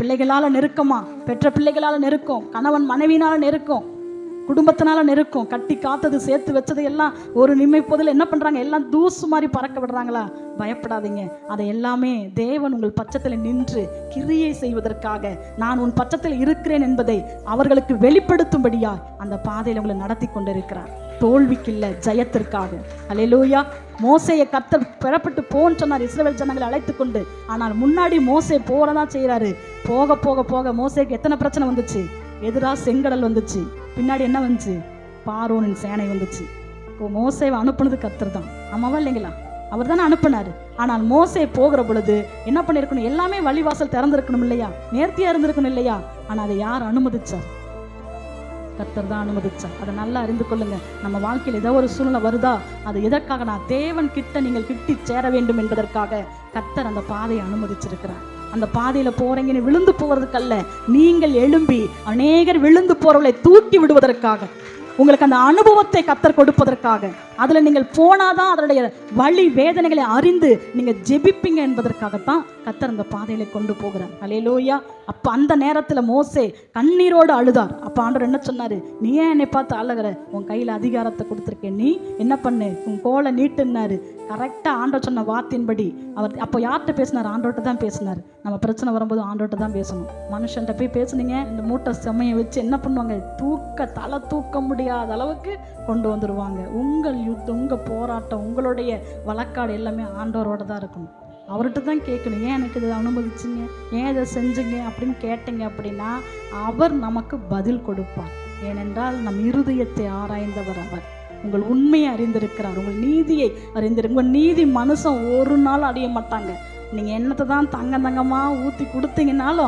பிள்ளைகளால் நெருக்கமா? பெற்ற பிள்ளைகளால் நெருக்கம். கணவன் மனைவினால் நெருக்கம். குடும்பத்தினால நெருக்கம். கட்டி காத்தது சேர்த்து வச்சது எல்லாம் ஒரு நிமைப்போதில் என்ன பண்ணுறாங்க எல்லாம் தூசு மாதிரி பறக்க விடுறாங்களா பயப்படாதீங்க. அதை எல்லாமே தேவன் உங்கள் பட்சத்தில் நின்று கிரியை செய்வதற்காக நான் உன் பட்சத்தில் இருக்கிறேன் என்பதை அவர்களுக்கு வெளிப்படுத்தும்படியா அந்த பாதையில் உங்களை நடத்தி கொண்டிருக்கிறார். தோல்விக்கு இல்லை ஜெயத்திற்காக. அல்லேலூயா மோசையை கத்தர் பெறப்பட்டு போன்னு சொன்னார். இஸ்ரேல் ஜனங்களை அழைத்து கொண்டு. ஆனால் முன்னாடி மோசை போறதா செய்கிறாரு போக போக போக மோசைக்கு எத்தனை பிரச்சனை வந்துச்சு? எதிராக செங்கடல் வந்துச்சு. பின்னாடி என்ன வந்துச்சு? பாரோனின் சேனை வந்துச்சு. இப்போ மோசேவை அனுப்புனது கத்தர் தான். ஆமாவா இல்லைங்களா? அவர் தானே அனுப்புனார். ஆனால் மோசை போகிற பொழுது என்ன பண்ணியிருக்கணும் எல்லாமே வழிவாசல் திறந்திருக்கணும் இல்லையா? நேர்த்தியா இருந்திருக்கணும் இல்லையா? ஆனால் அதை யார் அனுமதிச்சார்? கத்தர் தான் அனுமதிச்சார். அதை நல்லா அறிந்து கொள்ளுங்க. நம்ம வாழ்க்கையில் ஏதோ ஒரு சூழ்நிலை வருதா? அது எதற்காக? நான் தேவன் கிட்ட நீங்கள் கிட்டி சேர வேண்டும் என்பதற்காக கத்தர் அந்த பாதையை அனுமதிச்சிருக்கிறார். அந்த பாதையில் போறீங்கன்னு விழுந்து போகிறதுக்கல்ல நீங்கள் எழும்பி அநேகர் விழுந்து போறவர்களை தூக்கி விடுவதற்காக உங்களுக்கு அந்த அனுபவத்தை கத்தர் கொடுப்பதற்காக அதில் நீங்கள் போனாதான் அதனுடைய வழி வேதனைகளை அறிந்து நீங்க ஜெபிப்பீங்க என்பதற்காகத்தான் கத்தர் அந்த பாதையில கொண்டு போகிறார். அலையலோயா அப்போ அந்த நேரத்தில் மோசே கண்ணீரோடு அழுதார். அப்போ ஆண்டவர் என்ன சொன்னார்? நீ ஏன் என்னை பார்த்து அழகிற? உன் கையில் அதிகாரத்தை கொடுத்துருக்கேன். நீ என்ன பண்ணு? உன் கோலை நீட்டுன்னாரு. கரெக்டாக ஆண்டவர் சொன்ன வார்த்தையின்படி அவர் அப்போ யார்கிட்ட பேசினார்? ஆண்டோட்ட தான் பேசினார். நம்ம பிரச்சனை வரும்போது ஆண்டோட்ட தான் பேசணும். மனுஷன்ட்ட போய் பேசுனீங்க இந்த மூட்டை செம்மையை வச்சு என்ன பண்ணுவாங்க? தூக்க தலை தூக்க முடியாத அளவுக்கு கொண்டு வந்துடுவாங்க உங்கள் யுத்தம் உங்கள் போராட்டம் உங்களுடைய வழக்காடு எல்லாமே ஆண்டவரோட தான் இருக்கணும். அவர்கிட்ட தான் கேட்கணும் ஏன் எனக்கு இதை அனுமதிச்சிங்க? ஏன் இதை செஞ்சுங்க? அப்படின்னு கேட்டீங்க அப்படின்னா அவர் நமக்கு பதில் கொடுப்பார். ஏனென்றால் நம் இருதயத்தை ஆராய்ந்தவர் அவர். உங்கள் உண்மையை அறிந்திருக்கிறார். உங்கள் நீதியை அறிந்திரு உங்கள் நீதி மனுஷன் ஒரு நாள் அடைய மாட்டாங்க. நீங்கள் என்னத்தை தான் தங்க தங்கமாக ஊற்றி கொடுத்தீங்கனாலும்